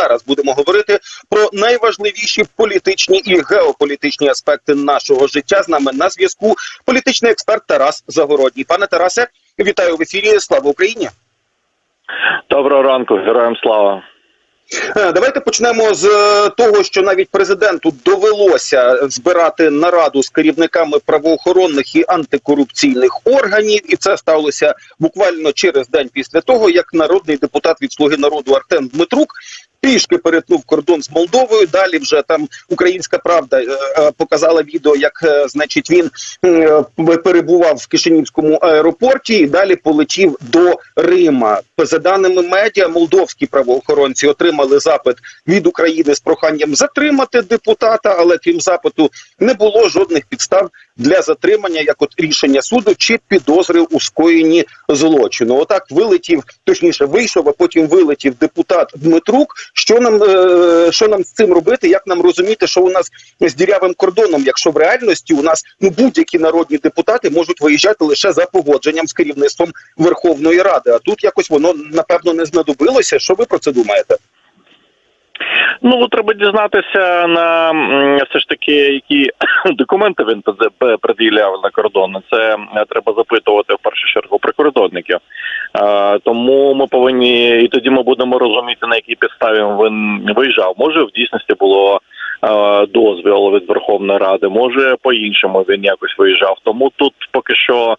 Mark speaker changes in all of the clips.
Speaker 1: зараз будемо говорити про найважливіші політичні і геополітичні аспекти нашого життя. З нами на зв'язку політичний експерт Тарас Загородній. Пане Тарасе, вітаю в ефірі. Слава Україні!
Speaker 2: Доброго ранку, героям слава.
Speaker 1: Е, Давайте почнемо з е, того, що навіть президенту довелося збирати нараду з керівниками правоохоронних і антикорупційних органів, і це сталося буквально через день після того, як народний депутат від слуги народу Артем Дмитрук. Пішки перетнув кордон з Молдовою. Далі вже там українська правда е, е, показала відео, як е, значить він перебував в Кишинівському аеропорті і далі полетів до Рима. За даними медіа, молдовські правоохоронці отримали запит від України з проханням затримати депутата, але крім запиту не було жодних підстав для затримання, як от рішення суду чи підозри у скоєнні злочину. Отак вилетів, точніше вийшов, а потім вилетів депутат Дмитрук. Що нам е, що нам з цим робити? Як нам розуміти, що у нас з дірявим кордоном, якщо в реальності у нас ну будь-які народні депутати можуть виїжджати лише за погодженням з керівництвом Верховної Ради? А тут якось воно напевно не знадобилося. Що ви про це думаєте?
Speaker 2: Ну треба дізнатися на все ж таки, які документи він пред'являв на кордон. Це е, треба запитувати в першу чергу прикордонників. Е, тому ми повинні і тоді ми будемо розуміти на якій підставі він виїжджав. Може в дійсності було. е, Дозвіл від Верховної Ради, може по-іншому він якось виїжджав. Тому тут поки що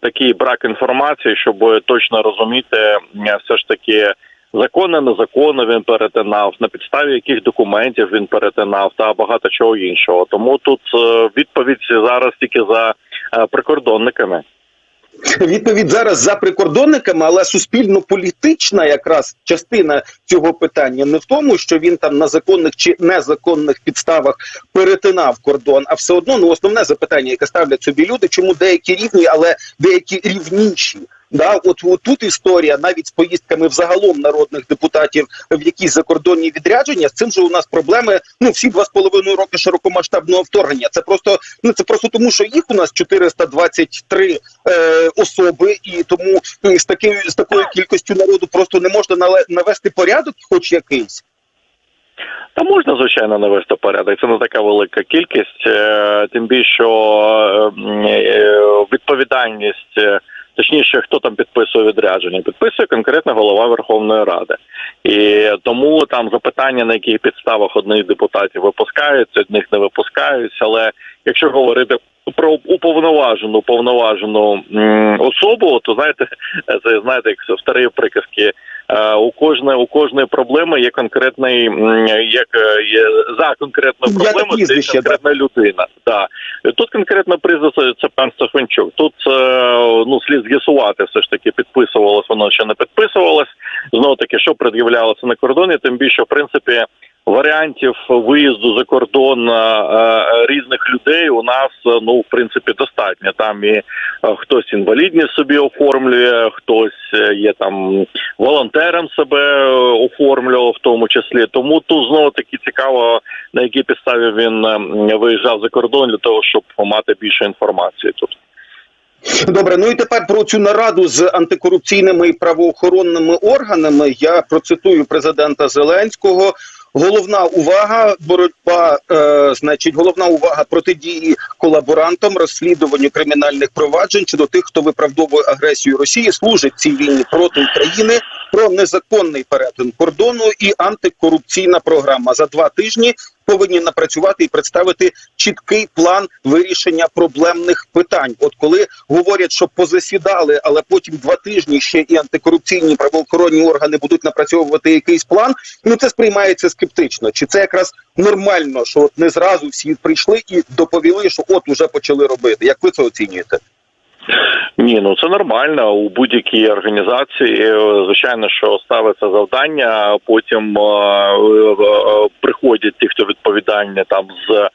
Speaker 2: такий брак інформації, щоб точно розуміти, все ж таки закони, незаконно він перетинав, на підставі яких документів він перетинав та багато чого іншого. Тому тут е, відповідь зараз тільки за е, прикордонниками.
Speaker 1: Відповідь зараз за прикордонниками, але суспільно-політична якраз частина цього питання не в тому, що він там на законних чи незаконних підставах перетинав кордон, а все одно ну основне запитання, яке ставлять собі люди, чому деякі рівні, але деякі рівніші. Да, от, от тут історія навіть з поїздками взагалом народних депутатів в якісь закордонні відрядження. З цим же у нас проблеми. Ну всі два з половиною роки широкомасштабного вторгнення. Це просто ну це просто тому, що їх у нас 423 е, особи, і тому ну, з такою з такою кількістю народу просто не можна навести порядок, хоч якийсь.
Speaker 2: Та можна звичайно навести порядок. Це не така велика кількість, е, тим більше е, е, відповідальність. Точніше, хто там підписує відрядження, підписує конкретно голова Верховної Ради, і тому там запитання на яких підставах одних депутатів випускаються, одних не випускаються. Але якщо говорити про уповноважену повноважену особу, то знаєте, це знаєте, як в старій приказки. е, У кожної у кожної проблеми є конкретний як е, є за конкретну проблему це
Speaker 1: прізвище,
Speaker 2: конкретна людина. Да. Тут конкретно прізвище це пан Стаханчук. Тут е, ну слід з'ясувати, все ж таки підписувалось воно чи не підписувалось. Знову таки, що пред'являлося на кордоні, тим більше в принципі. Варіантів виїзду за кордон е, е, різних людей у нас е, ну в принципі достатньо. Там і хтось інвалідність собі оформлює, хтось є там волонтером себе оформлював, в тому числі. Тому тут знову таки цікаво на якій підставі він е, виїжджав за кордон для того, щоб мати більше інформації тут.
Speaker 1: Добре, ну і тепер про цю нараду з антикорупційними і правоохоронними органами. Я процитую президента Зеленського. Головна увага боротьба, е, значить, головна увага протидії колаборантам, розслідуванню кримінальних проваджень щодо тих, хто виправдовує агресію Росії, служить цій війні проти України, про незаконний перетин кордону і антикорупційна програма. За два тижні повинні напрацювати і представити чіткий план вирішення проблемних питань. От коли говорять, що позасідали, але потім два тижні ще і антикорупційні правоохоронні органи будуть напрацьовувати якийсь план. Ну це сприймається скептично. Чи це якраз нормально, що от не зразу всі прийшли і доповіли, що от уже почали робити? Як ви це оцінюєте?
Speaker 2: Ні, ну це нормально у будь-якій організації. е, Звичайно, що ставиться завдання, потім е, е, приходять ті, хто відповідальні там з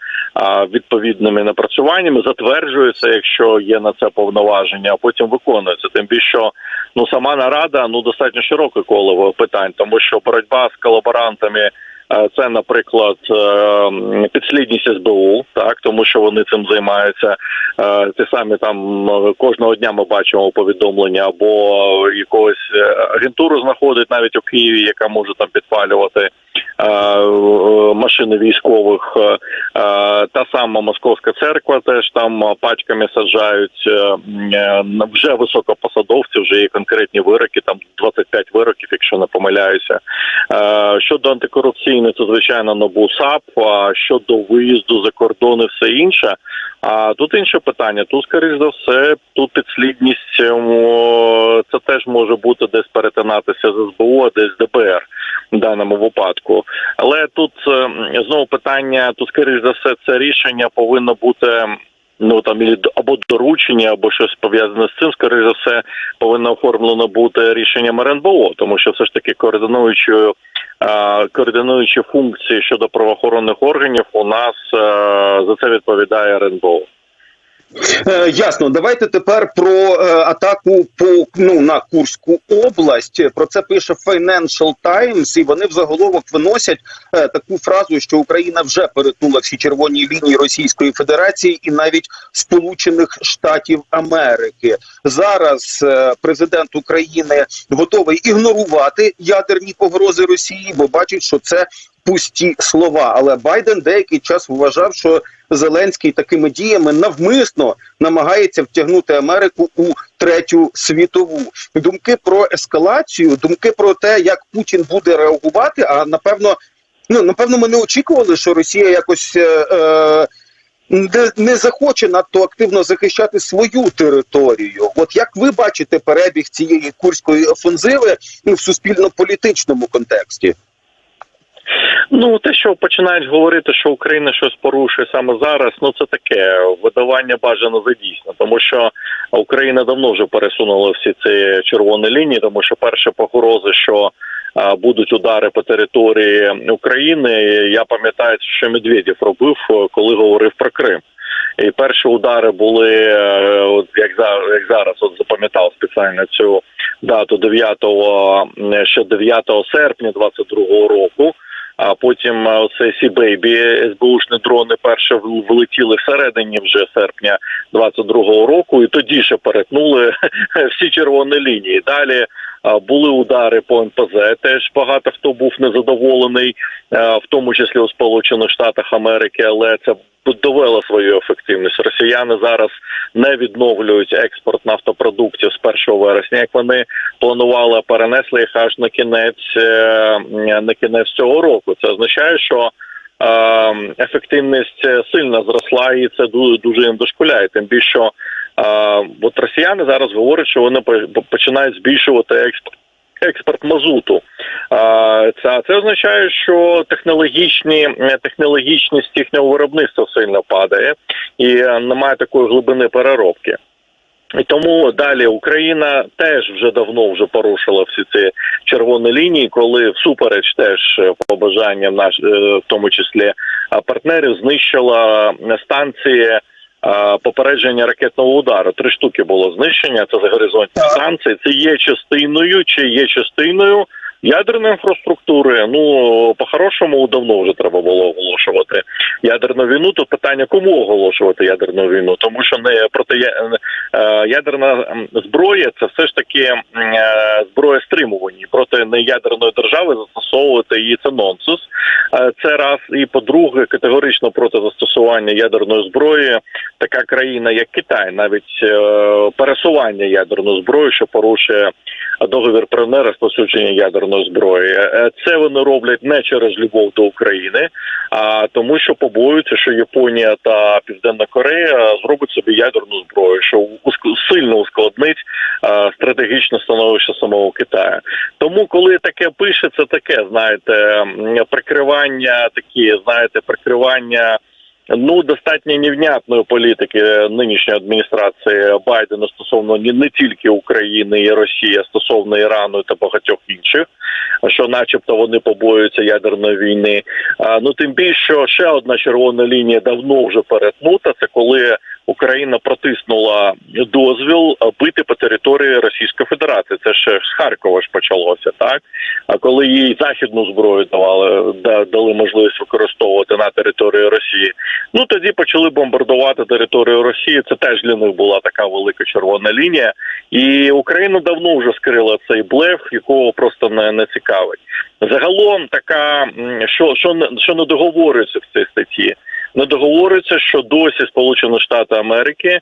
Speaker 2: відповідними напрацюваннями, затверджується, якщо є на це повноваження, а потім виконується. Тим більше ну сама нарада ну достатньо широке коло питань, тому що боротьба з колаборантами. Е, Це, наприклад, е, підслідність СБУ, так тому що вони цим займаються. Е, Ті самі там кожного дня ми бачимо повідомлення або якогось агентуру знаходить навіть у Києві, яка може там підпалювати. машини військових. Та сама московська церква теж там пачками саджають вже високопосадовці, вже є конкретні вироки, там 25 вироків, якщо не помиляюся. Е, Щодо антикорупційної, це звичайно НАБУ САП. А щодо виїзду за кордон і все інше. А тут інше питання. Тут, скоріш за все, тут підслідність ем, це теж може бути десь перетинатися з СБУ, а десь ДБР в даному випадку. Але тут е, знову питання: тут, скоріш за все, це рішення повинно бути. Ну там і або доручення, або щось пов'язане з цим, скоріш за все, повинно оформлено бути рішенням РНБО, тому що все ж таки координуючою координуючі функції щодо правоохоронних органів у нас е, за це відповідає РНБО.
Speaker 1: Е, ясно, давайте тепер про е, атаку по ну на Курську область. Про це пише Financial Times, і вони в заголовок виносять е, таку фразу, що Україна вже перетнула всі червоні лінії Російської Федерації і навіть Сполучених Штатів Америки. Зараз е, президент України готовий ігнорувати ядерні погрози Росії, бо бачить, що це пусті слова. Але Байден деякий час вважав, що Зеленський такими діями навмисно намагається втягнути Америку у третю світову. Думки про ескалацію, думки про те, як Путін буде реагувати. А напевно, ну напевно, ми не очікували, що Росія якось. Е, е, не, захоче надто активно захищати свою територію. От як ви бачите перебіг цієї курської офензиви в суспільно-політичному контексті?
Speaker 2: Ну, те, що починають говорити, що Україна щось порушує саме зараз, ну це таке видавання бажано за дійсно, тому що Україна давно вже пересунула всі ці червоні лінії, тому що перші погрози, що будуть удари по території України, я пам'ятаю, що Медведєв робив, е, коли говорив про Крим. І перші удари були е, як зараз, як зараз от запам'ятав спеціально цю дату 9, е, ще 9 серпня 22 року. А потім оце Сі Бейбі, СБУшні дрони перше влетіли всередині вже серпня 22-го року, і тоді ще перетнули всі червоні лінії. Далі були удари по НПЗ. Теж багато хто був незадоволений, е, в тому числі у Сполучених Штатах Америки, але це довело свою ефективність. Росіяни зараз не відновлюють експорт нафтопродуктів з 1 вересня, як вони планували, перенесли їх аж на кінець е, на кінець цього року. Це означає, що е, ефективність сильно зросла, і це дуже дуже їм дошкуляє. Тим більше, от росіяни зараз говорять, що вони по- починають збільшувати експорт. Експорт мазуту, це, це означає, що технологічні е, технологічність їхнього виробництва сильно падає і е, немає такої глибини переробки. І тому далі Україна теж вже давно вже порушила всі ці червоні лінії, коли всупереч теж е, побажанням наш, в тому числі партнерів, знищила станції попередження ракетного удару. Три штуки було знищення. Це за горизонтні
Speaker 1: Так.
Speaker 2: Це є частиною чи є частиною. Ядерної інфраструктури, ну по-хорошому давно вже треба було оголошувати ядерну війну. Тут питання, кому оголошувати ядерну війну, тому що не проти ядерна зброя це все ж таки е, зброя стримування І проти неядерної держави застосовувати її це нонсенс. Е, Це раз і по-друге, категорично проти застосування ядерної зброї така країна, як Китай, навіть е, пересування ядерної зброї, що порушує договір про нерозповсюдження ядерної зброї. Е, Це вони роблять не через любов до України, а тому, що побоюються, що Японія та Південна Корея зробить собі ядерну зброю, що сильно ускладнить е, стратегічне становище самого Китаю. Тому, коли таке пише, це таке, знаєте, прикривання такі, знаєте, прикривання. Ну, достатньо невнятної політики нинішньої адміністрації Байдена стосовно не, тільки України і Росії, а стосовно Ірану та багатьох інших, що, начебто, вони побоюються ядерної війни. Ну тим більше, ще одна червона лінія давно вже перетнута. Це коли Україна протиснула дозвіл бити по території Російської Федерації. Це ще з Харкова ж почалося, так а коли їй західну зброю давали, дали можливість використовувати на території Росії. Ну тоді почали бомбардувати територію Росії. Це теж для них була така велика червона лінія. І Україна давно вже скрила цей блеф, якого просто не, не цікавить. Загалом, така що, що що не договорюється в цій статті, не договорюється, що досі Сполучені Штати Америки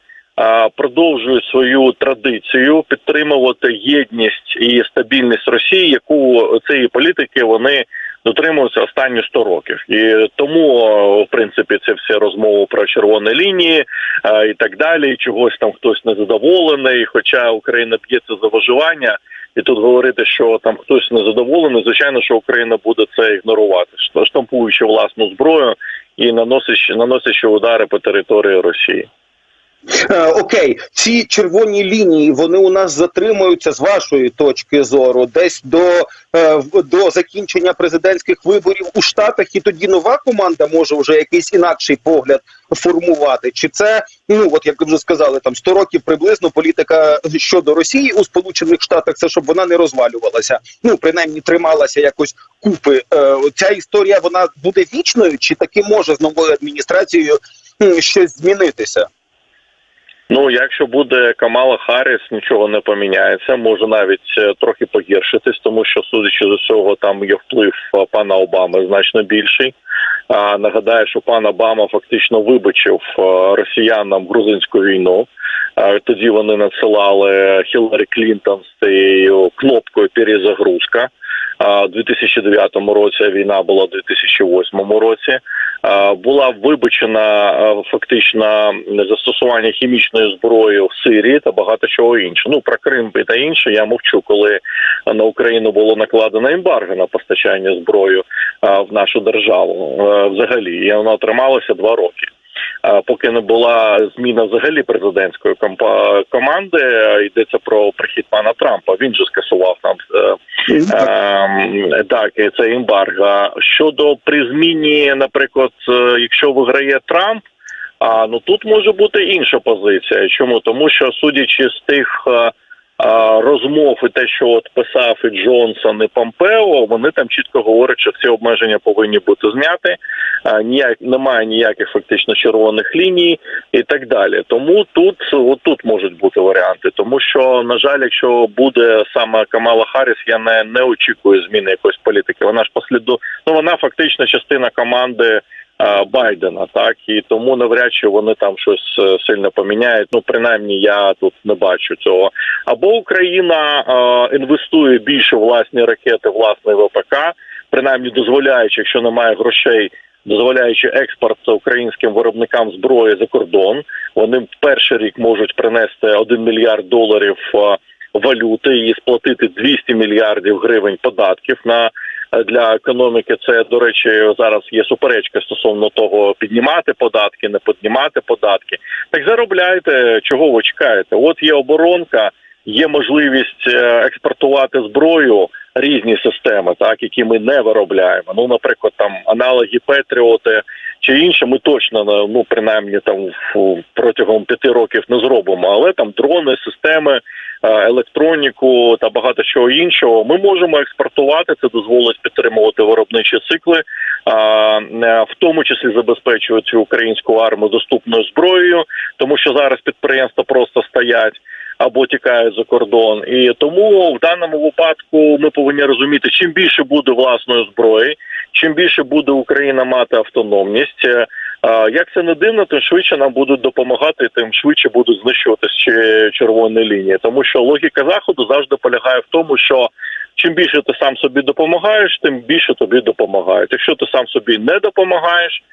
Speaker 2: продовжують свою традицію підтримувати єдність і стабільність Росії, яку цієї політики вони дотримуються останні 100 років, і тому в принципі це всі розмови про червоні лінії і так далі. Чогось там хтось незадоволений, хоча Україна б'ється за виживання. І тут говорити, що там хтось незадоволений, звичайно, що Україна буде це ігнорувати, штампуючи власну зброю і наносячи наносячи удари по території Росії.
Speaker 1: Е, окей, ці червоні лінії вони у нас затримуються з вашої точки зору, десь до, е, до закінчення президентських виборів у Штатах, і тоді нова команда може вже якийсь інакший погляд формувати. Чи це ну от як ви вже сказали, там 100 років приблизно політика щодо Росії у Сполучених Штатах, це щоб вона не розвалювалася. Ну принаймні трималася якось купи. Е, ця історія вона буде вічною, чи таки може з новою адміністрацією щось змінитися?
Speaker 2: Ну, якщо буде Камала Харріс, нічого не поміняється. Може навіть е, трохи погіршитись, тому що, судячи з усього, там є вплив е, пана Обами значно більший. А нагадаю, що пан Обама фактично вибачив е, росіянам грузинську війну. Тоді вони надсилали Хіларі Клінтон з цією кнопкою перезагрузка. У 2009 році війна була у 2008 році. Була вибачена фактично застосування хімічної зброї в Сирії та багато чого іншого. Ну про Крим та інше я мовчу, коли на Україну було накладено ембарго на постачання зброї в нашу державу взагалі. І вона трималася два роки. Поки не була зміна взагалі президентської команди, йдеться про прихід пана Трампа. Він же скасував там е, Ем, так, це ембарго. Щодо при зміні, наприклад, е, якщо виграє Трамп, а ну тут може бути інша позиція. Чому? Тому що судячи з тих е, розмов і те, що от писав і Джонсон і Помпео, вони там чітко говорять, що ці обмеження повинні бути зняти. Ніяк немає ніяких фактично червоних ліній і так далі. Тому тут от тут можуть бути варіанти, тому що на жаль, якщо буде саме Камала Харріс, я не, не очікую зміни якоїсь політики. Вона ж посліду, ну вона фактично частина команди. Е, Байдена, так і тому навряд чи вони там щось е, сильно поміняють. Ну принаймні я тут не бачу цього. Або Україна е, інвестує більше власні ракети, власний ВПК, принаймні дозволяючи, якщо немає грошей, дозволяючи експорт українським виробникам зброї за кордон. Вони перший рік можуть принести 1 мільярд доларів валюти і сплатити 200 мільярдів гривень податків на для економіки. Це до речі, зараз є суперечка стосовно того, піднімати податки, не піднімати податки. Так заробляйте, чого ви чекаєте? От є оборонка. Є можливість е, експортувати зброю різні системи, так які ми не виробляємо. Ну, наприклад, там аналоги Петріоти чи інше, ми точно ну принаймні там протягом п'яти років не зробимо. Але там дрони, системи, електроніку та багато чого іншого. Ми можемо експортувати. Це дозволить підтримувати виробничі цикли, а, е, в тому числі забезпечувати українську армію доступною зброєю, тому що зараз підприємства просто стоять або тікають за кордон. І тому в даному випадку ми повинні розуміти, чим більше буде власної зброї, чим більше буде Україна мати автономність. е, Як це не дивно, тим швидше нам будуть допомагати, тим швидше будуть знищуватись чи- червоні лінії. Тому що логіка заходу завжди полягає в тому, що чим більше ти сам собі допомагаєш, тим більше тобі допомагають. Якщо ти сам собі не допомагаєш,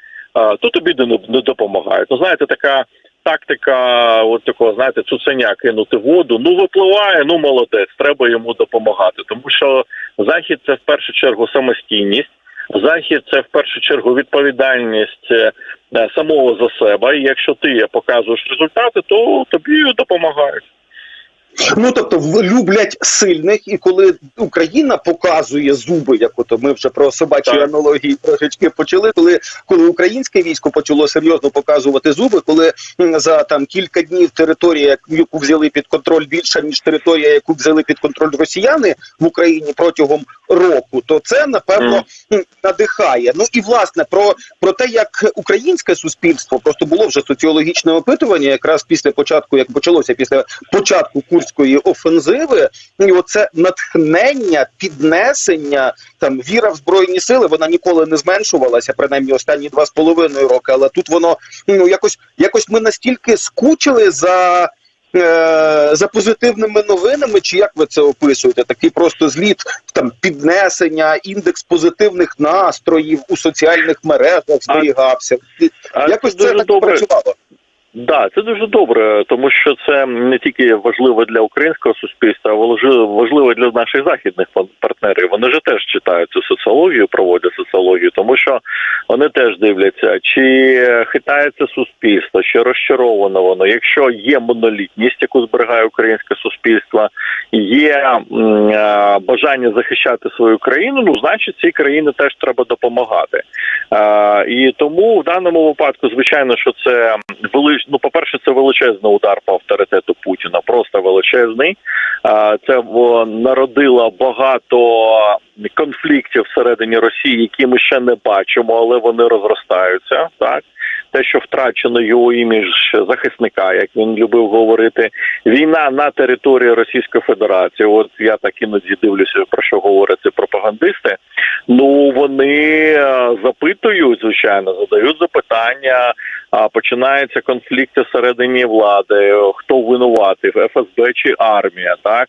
Speaker 2: то тобі не, допомагають. Ну, знаєте, така тактика, от такого, знаєте, цуценя кинути воду. Ну випливає, ну молодець, треба йому допомагати. Тому що захід це в першу чергу самостійність. Захід це в першу чергу відповідальність е, е, самого за себе. І якщо ти показуєш результати, то тобі допомагають.
Speaker 1: Ну тобто люблять сильних, і коли Україна показує зуби, як ото ми вже про собачі
Speaker 2: Так.
Speaker 1: аналогії трошечки почали. Коли коли українське військо почало серйозно показувати зуби, коли за там кілька днів територія, яку взяли під контроль більша ніж територія, яку взяли під контроль росіяни в Україні протягом року, то це напевно м, надихає. Ну і власне про, про те, як українське суспільство просто було вже соціологічне опитування, якраз після початку, як почалося після початку курської офензиви, і оце натхнення, піднесення, там віра в збройні сили, вона ніколи не зменшувалася, принаймні останні два з половиною роки. Але тут воно ну якось якось ми настільки скучили за. е, За позитивними новинами, чи як ви це описуєте? Такий просто зліт там піднесення, індекс позитивних настроїв у соціальних мережах зберігався.
Speaker 2: А
Speaker 1: Якось
Speaker 2: це
Speaker 1: це
Speaker 2: дуже
Speaker 1: так
Speaker 2: добре.
Speaker 1: працювало.
Speaker 2: Да, це дуже добре, тому що це не тільки важливо для українського суспільства, а важливо для наших західних партнерів. Вони ж теж читають цю соціологію, проводять соціологію, тому що вони теж дивляться, чи хитається суспільство, чи розчаровано воно. Якщо є монолітність, яку зберігає українське суспільство, є бажання захищати свою країну, ну значить цій країні теж треба допомагати. І тому в даному випадку, звичайно, що це велич... ну, по-перше, це величезний удар по авторитету Путіна, просто величезний. Це народило багато конфліктів всередині Росії, які ми ще не бачимо, але вони розростаються. Так те, що втрачено його імідж захисника, як він любив говорити, війна на території Російської Федерації. От я так іноді дивлюся, про що говорять ці пропагандисти. Ну вони е, запитують, звичайно, задають запитання. А починаються конфлікти всередині влади. Хто винуватий ФСБ чи армія? Так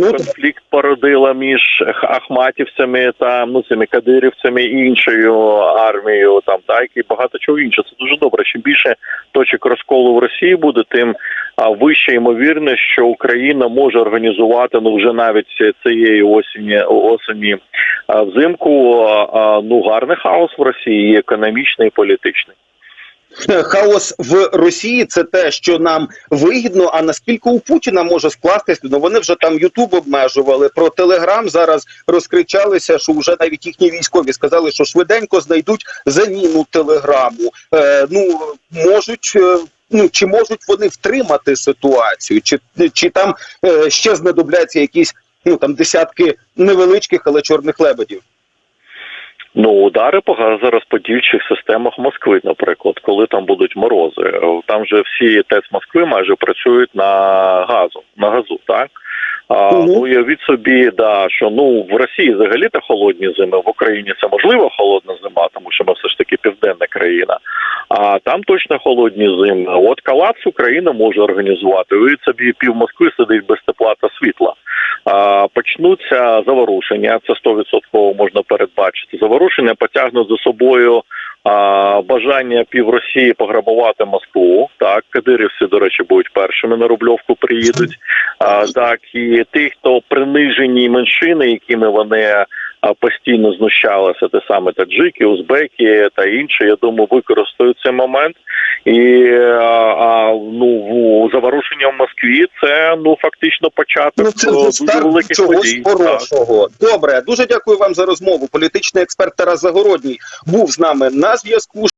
Speaker 2: конфлікт породила між ахматівцями та ну цими кадирівцями і іншою армією. Там так і багато чого іншого. Це дуже добре. Чим більше точок розколу в Росії буде, тим вище ймовірність, що Україна може організувати ну вже навіть цієї осені осені взимку. Ну гарний хаос в Росії, і економічний і політичний.
Speaker 1: Хаос в Росії це те, що нам вигідно. А наскільки у Путіна може скластись? Ну вони вже там Ютуб обмежували про Телеграм. Зараз розкричалися, що вже навіть їхні військові сказали, що швиденько знайдуть заміну телеграму. Е, ну можуть. е, Ну чи можуть вони втримати ситуацію, чи чи там е, ще знадобляться якісь ну там десятки невеличких, але чорних лебедів?
Speaker 2: Ну, удари по газорозподільчих системах Москви, наприклад, коли там будуть морози. Там же всі ТЕЦ Москви майже працюють на газу, на газу, так? А. Ну, уявіть собі, да, що ну в Росії взагалі то холодні зими, в Україні це можливо холодна зима, тому що ми все ж таки південна країна. А там точно холодні зими. От колапс Україна може організувати. Уявіть собі, пів Москви сидить без тепла та світла. А, почнуться заворушення. Це 100% можна передбачити. Заворушення потягнуть за собою а, бажання пів Росії пограбувати Москву. Так, кадирівці, до речі, будуть першими на Рубльовку приїдуть. А, так, і тих, хто принижені меншини, якими вони постійно знущалися, те саме таджики, узбеки та інші, я думаю, використають цей момент. І а, а, ну заворушення в Москві це ну фактично початок
Speaker 1: Ну, це
Speaker 2: е, дуже
Speaker 1: старт
Speaker 2: великих подій. Так.
Speaker 1: хорошого. Добре, дуже дякую вам за розмову. Політичний експерт Тарас Загородній був з нами на зв'язку.